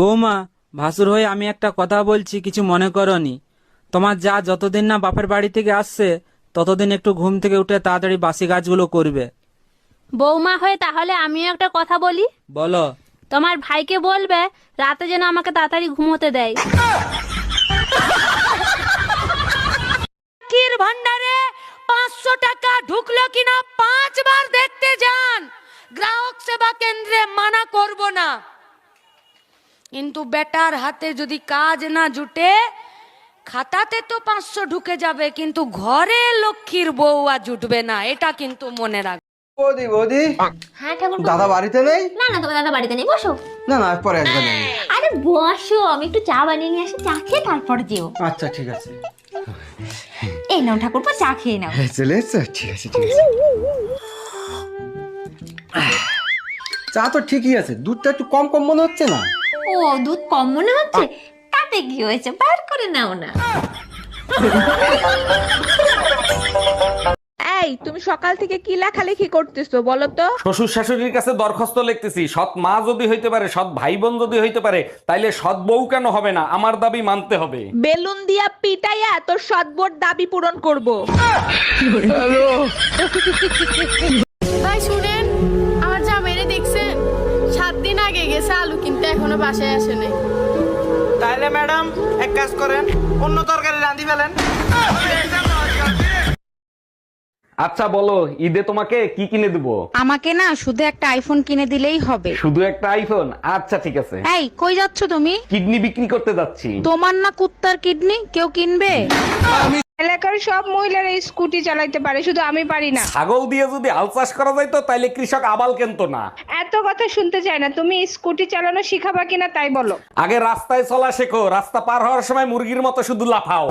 বৌমা ভাসুর হয়ে আমি একটা কথা বলছি কিছু মনে করনি। তোমার যা যতদিন না বাপের বাড়ি থেকে আসছে ততদিন একটু ঘুম থেকে উঠে তাড়াতাড়ি বাসি গাছগুলো করবে। বৌমা হয়ে তাহলে আমিও একটা কথা বলি? বলো। তোমার ভাইকে বলবে রাতে যেন আমাকে তাড়াতাড়ি ঘুমোতে দেয়। লক্ষ্মীর ভান্ডারে পাঁচশো টাকা ঢুকলো কিনা পাঁচবার দেখতে যান। গ্রাহক সেবা কেন্দ্রে মানা করব না। কিন্তু বেটার হাতে যদি কাজ না জুটে খাতাতে তো পাঁচশো ঢুকে যাবে কিন্তু ঘরে লক্ষ্মীর বউ আর জুটবে না এটা কিন্তু মনে রাখ। বৌদি বৌদি। হ্যাঁ ঠাকুর দাদা বাড়িতে নেই? না না তোমার দাদা বাড়িতে নেই বসো। না না পরে আসবে আরে বসো আমি একটু চা বানিয়ে নিয়ে আসি চা খেয়ে তারপর যেও। আচ্ছা ঠিক আছে। এই নাও চা খেয়ে নাও। চলে এসছো ঠিক আছে ঠিক আছে। চা তো ঠিকই আছে দুধটা একটু কম কম মনে হচ্ছে না? ও দুধ কম মনে হচ্ছে তাতে কি হয়েছে? বার করে নাও না। এই তুমি সকাল থেকে কি লেখালেখি করতেছো বলো তো? শ্বশুর শাশুড়ির কাছে দরখাস্ত লিখতেছি সৎ মা যদি হইতে পারে সৎ ভাই বোন যদি হইতে পারে তাইলে সৎ বউ কেন হবে না? আমার দাবি মানতে হবে। বেলুন দিয়া পিটাইয়া তোর সদবোর দাবি পূরণ করব। বাসায় আসে নাই। তাহলে ম্যাডাম এক কাজ করেন অন্য তরকারি রাঁধি ফেলেন। আচ্ছা বলো ঈদে তোমাকে কি কিনে দিব? আমাকে না শুধু একটা আইফোন কিনে দিলেই হবে। শুধু একটা আইফোন আচ্ছা ঠিক আছে। এই কই যাচ্ছ তুমি? কিডনি বিক্রি করতে যাচ্ছি। তোমার না কুত্তার কিডনি কেউ কিনবে? এলাকার সব মহিলারা স্কুটি চালাইতে পারে শুধু আমি পারি না। ছাগল দিয়ে যদি আল চাষ করা যাইতো তাইলে কৃষক আবাল কেনতো না। এত কথা শুনতে চাই না তুমি স্কুটি চালানো শিখাবা কিনা তাই বলো। আগে রাস্তায় চলা শেখো রাস্তা পার হওয়ার সময় মুরগির মতো শুধু লাফাও।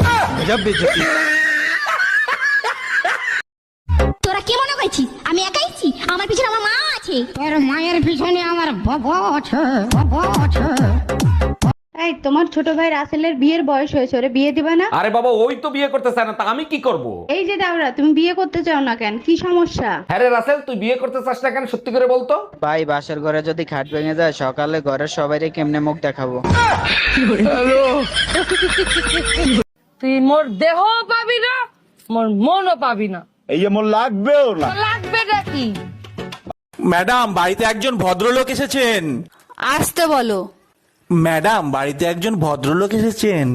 তোরা কি মনে করছিস? আমি একাইছি আমার পিছনে আমার মা আছে। তোর মায়ের পিছনে আমার বাবা আছে বাবা আছে। এই তোমার ছোট ভাই রাসেলের বিয়ের বয়স হয়েছে ওরে বিয়ে দিবা না? আরে বাবা ওই তো বিয়ে করতে চায় না তা আমি কি করব? এই যে দাওরা তুমি বিয়ে করতে চাও না কেন? কি সমস্যা? হ্যাঁ রে রাসেল তুই বিয়ে করতে চাস না কেন সত্যি করে বলতো? ভাই বাসের ঘরে যদি খাট ভেঙে যায় সকালে ঘরের সবাইকে কেমনে মুখ দেখাবো? তুই মোর দেহ পাবি না মোর মনও পাবি না। এই এমন লাগবেও না। লাগবে নাকি ম্যাডাম বাড়িতে একজন ভদ্রলোক এসেছেন। আসতে বলো। ম্যাডাম বাড়িতে একজন ভদ্রলোক এসেছেন।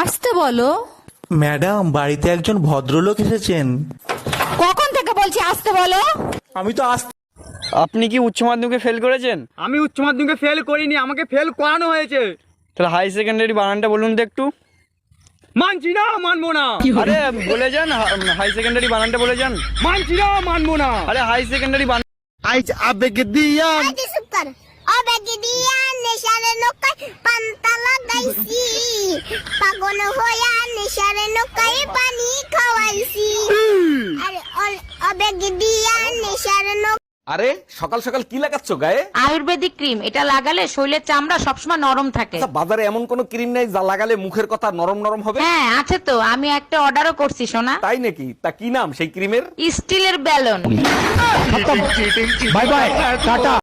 আসতে বলো। ম্যাডাম বাড়িতে একজন ভদ্রলোক এসেছেন। কখন থেকে বলছি আসতে বলো? আমি তো আস আপনি কি উচ্চ মাধ্যমিকে ফেল করেছেন? আমি উচ্চ মাধ্যমিকে ফেল করিনি আমাকে ফেল করানো হয়েছে। তাহলে হাই সেকেন্ডারি বানানটা বলুন তো একটু। মানছি না মানবো না। আরে বলে যান হাই সেকেন্ডারি বানানটা বলে যান। মানছি না মানবো না। আরে হাই সেকেন্ডারি বানান আইজ আবেগে সুপার। অবেগে দিয়া নৌকায় পান্তা লাগাইছি। পাগল হইয়া নেশারে নৌকায় পানি খাওয়াইছি। আরে অবেগে দিয়া নেশারে নৌকায় আরে সকাল সকাল কি লাগাচ্ছ গায়ে? আয়ুর্বেদিক ক্রিম এটা লাগালে শরীরের চামড়া সবসময় নরম থাকে। আচ্ছা বাজারে এমন কোন ক্রিম নাই যা লাগালে মুখের কথা নরম নরম হবে? হ্যাঁ আছে তো আমি একটা অর্ডারও করছি সোনা। তাই নাকি? তা কি নাম সেই ক্রিমের? স্টিলের ব্যালন। Bye bye tata.